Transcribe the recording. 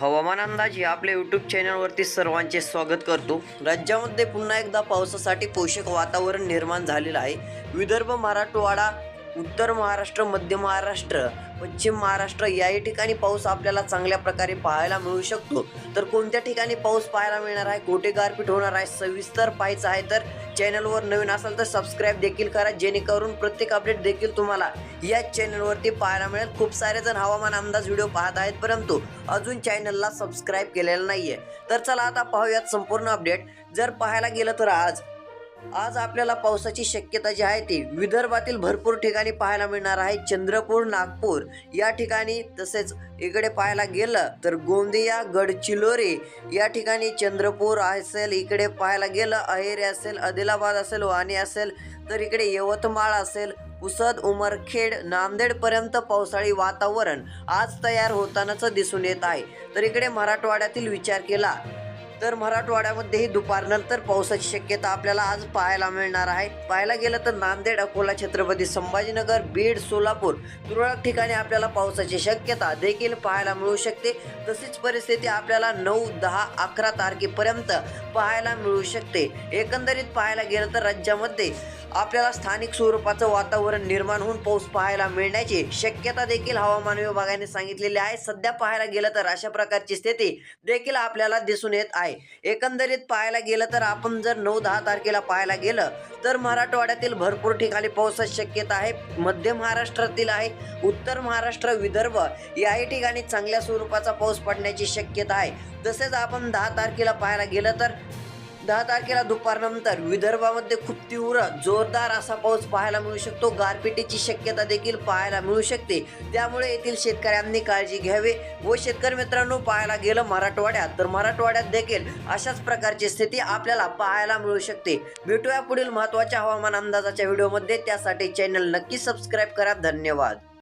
हवामान अंदाज या आपल्या यूट्यूब चॅनलवरती सर्वांचे स्वागत करतो. राज्यामध्ये पुन्हा एकदा पावसासाठी पोषक वातावरण निर्माण झालेलं आहे. विदर्भ मराठवाडा उत्तर महाराष्ट्र मध्य महाराष्ट्र पश्चिम महाराष्ट्र याही ठिकाणी पाऊस आपल्याला चांगल्या प्रकारे पाहायला मिळू शकतो. तर कोणत्या ठिकाणी पाऊस पाहायला मिळणार आहे? कोठे गारपीट होणार आहे सविस्तर पाहायचं आहे तर चॅनलवर नवीन असाल तर सबस्क्राईब देखील करा जेणेकरून प्रत्येक अपडेट देखील तुम्हाला या चॅनलवरती पाहायला मिळेल. खूप सारे जण हवामान अंदाज व्हिडिओ पाहत आहेत परंतु अजून चॅनलला सबस्क्राईब केलेलं आहे तर चला आता पाहूयात संपूर्ण अपडेट. जर पाहायला गेलं तर आज आज आपल्याला पावसाची शक्यता जी आहे ती विदर्भातील भरपूर ठिकाणी पाहायला मिळणार आहे. चंद्रपूर नागपूर या ठिकाणी तसेच इकडे पाहायला गेलं तर गोंदिया गडचिलोरी या ठिकाणी चंद्रपूर असेल इकडे पाहायला गेलं अहेरी असेल आदिलाबाद असेल वाणी असेल तर इकडे यवतमाळ असेल पुसद उमरखेड नांदेडपर्यंत पावसाळी वातावरण आज तयार होतानाच दिसून येत आहे. तर इकडे मराठवाड्यातील विचार केला तर मराठवाड्यामध्येही दुपारनंतर पावसाची शक्यता आपल्याला आज पाहायला मिळणार आहे. पाहायला गेलं तर नांदेड अकोला छत्रपती संभाजीनगर बीड सोलापूर तुरळक ठिकाणी आपल्याला पावसाची शक्यता देखील पाहायला मिळू शकते. तशीच परिस्थिती आपल्याला नऊ दहा अकरा तारखेपर्यंत पाहायला मिळू शकते. एकंदरीत पाहायला गेलं तर राज्यामध्ये आपल्याला स्थानिक स्वरूपाचं वातावरण निर्माण होऊन पाऊस पाहायला मिळण्याची शक्यता देखील हवामान विभागाने सांगितलेली आहे. सध्या पाहायला गेलं तर अशा प्रकारची स्थिती देखील आपल्याला दिसून येत आहे. एकंदरीत पाहायला गेलं तर आपण जर नऊ दहा तारखेला पाहायला गेलं तर मराठवाड्यातील भरपूर ठिकाणी पावसाची शक्यता आहे. मध्य महाराष्ट्रातील आहे उत्तर महाराष्ट्र विदर्भ याही ठिकाणी चांगल्या स्वरूपाचा पाऊस पडण्याची शक्यता आहे. तसेच आपण दहा तारखेला पाहायला गेलं तर दहा तारखेला दुपारनंतर विदर्भामध्ये खूप तीव्र जोरदार असा पाऊस पाहायला मिळू शकतो. गारपिटीची शक्यता देखील पाहायला मिळू शकते. त्यामुळे येथील शेतकऱ्यांनी काळजी घ्यावी व शेतकरी मित्रांनो पाहायला गेलं मराठवाड्यात तर मराठवाड्यात देखील अशाच प्रकारची स्थिती आपल्याला पाहायला मिळू शकते. भेटूया पुढील महत्त्वाच्या हवामान अंदाजाच्या व्हिडिओमध्ये. त्यासाठी चॅनल नक्की सबस्क्राईब करा. धन्यवाद.